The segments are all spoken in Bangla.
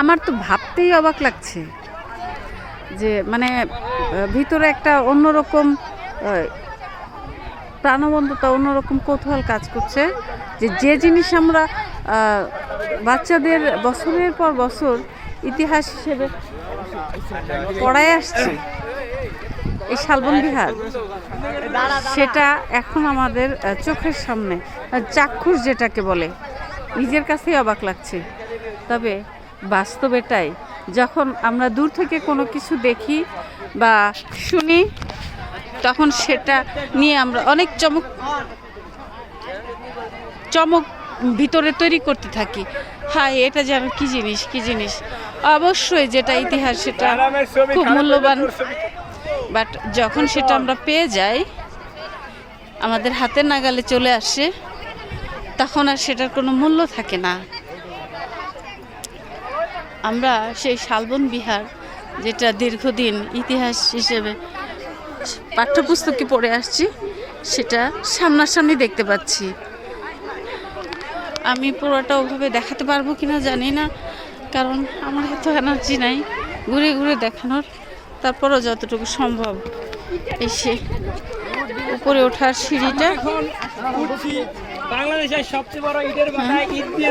আমার তো ভাবতেই অবাক লাগছে যে মানে ভিতরে একটা অন্যরকম প্রাণবন্ততা, অন্যরকম কৌতূহল কাজ করছে যে যে জিনিস আমরা বাচ্চাদের বছরের পর বছর ইতিহাস হিসেবে পড়ায় আসছি, এই শালবন বিহার, সেটা এখন আমাদের চোখের সামনে চাক্ষুষ যেটাকে বলে, নিজের কাছেই অবাক লাগছে। তবে বাস্তব এটাই। যখন আমরা দূর থেকে কোনো কিছু দেখি বা শুনি, তখন সেটা নিয়ে আমরা অনেক চমক চমক ভিতরে তৈরি করতে থাকি। হাই এটা যেন কি জিনিস কি জিনিস? অবশ্যই যেটা ইতিহাস, সেটা খুব মূল্যবান। বাট যখন সেটা আমরা পেয়ে যাই, আমাদের হাতের নাগালে চলে আসে, তখন আর সেটার কোনো মূল্য থাকে না। আমরা সেই শালবন বিহার, যেটা দীর্ঘদিন ইতিহাস হিসেবে পাঠ্যপুস্তকে পড়ে আসছি, সেটা সামনাসামনি দেখতে পাচ্ছি। আমি পুরোটা ওভাবে দেখাতে পারব কিনা জানি না, কারণ আমার এত এনার্জি নাই, ঘুরে ঘুরে দেখানোর। তারপরও যতটুকু সম্ভব এসে উপরে ওঠার সিঁড়িটা। বাংলাদেশের সবচেয়ে বড় ইটের ইট দিয়ে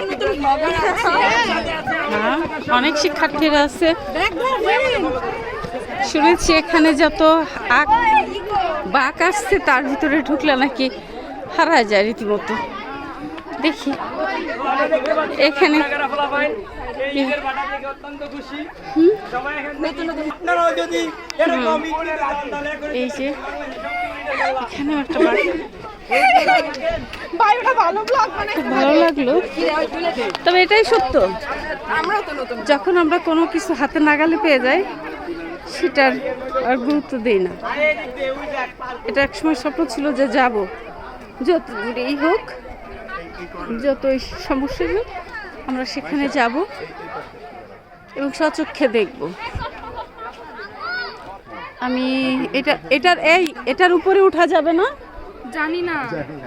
একটি হ্যাঁ, অনেক শিক্ষার্থীরা আছে। শুনেছি এখানে যত আক বাক আসছে তার ভিতরে ঢুকলে নাকি হারা যায় রীতিমতো। দেখি। এখানে এই যে এখানে একটা ভালো লাগল। তবে এটাই সত্য। যখন আমরা কোনো কিছু হাতে নাগালে পেয়ে যাই, সেটার আর গুরুত্ব দিই না। এটা একসময় স্বপ্ন ছিল যে যাব। যত দূরেই হোক, যতই সমস্যা হোক, আমরা সেখানে যাব এবং সচক্ষে দেখব। আমি এটা, এটার, এই, এটার উপরে উঠা যাবে না। জানি না।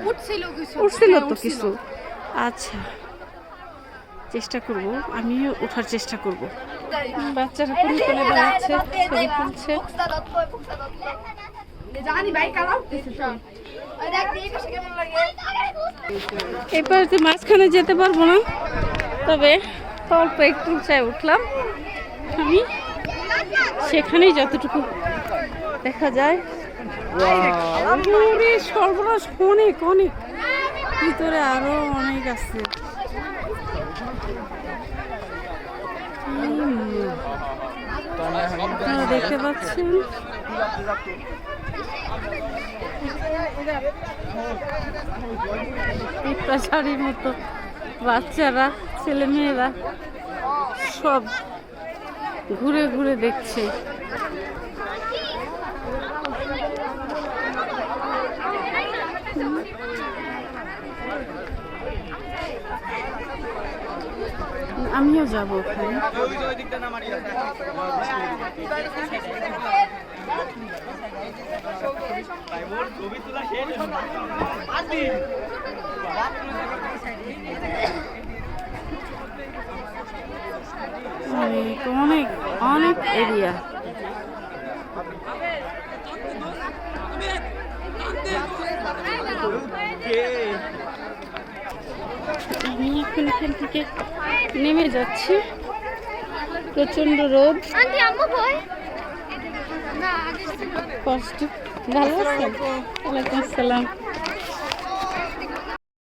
উঠছিল কিছু। উঠছিল তো কিছু। আচ্ছা। চেষ্টা করব। আমিও ওঠার চেষ্টা করব। বাচ্চারা কোন কোলে দাঁড়াচ্ছে ছবি তুলছে। এবার যে মাঝখানে যেতে পারব না। তবে অল্প একটু চাই উঠলাম। আমি সেখানেই যতটুকু দেখা যায়। ওরে সর্বনাশ অনেক অনেক ভিতরে আরও অনেক আছে। আপনারা দেখতে পাচ্ছেন? পিঁপড়াশাড়ির মতো বাচ্চারা ছেলে মেয়েরা সব ঘুরে ঘুরে দেখছে। আমিও যাব অনেক অনেক এরিয়া আমি থেকে নেমে যাচ্ছি। প্রচণ্ড রোদ। কষ্ট ভালো আছেন? ওয়ালাইকুম আসসালাম।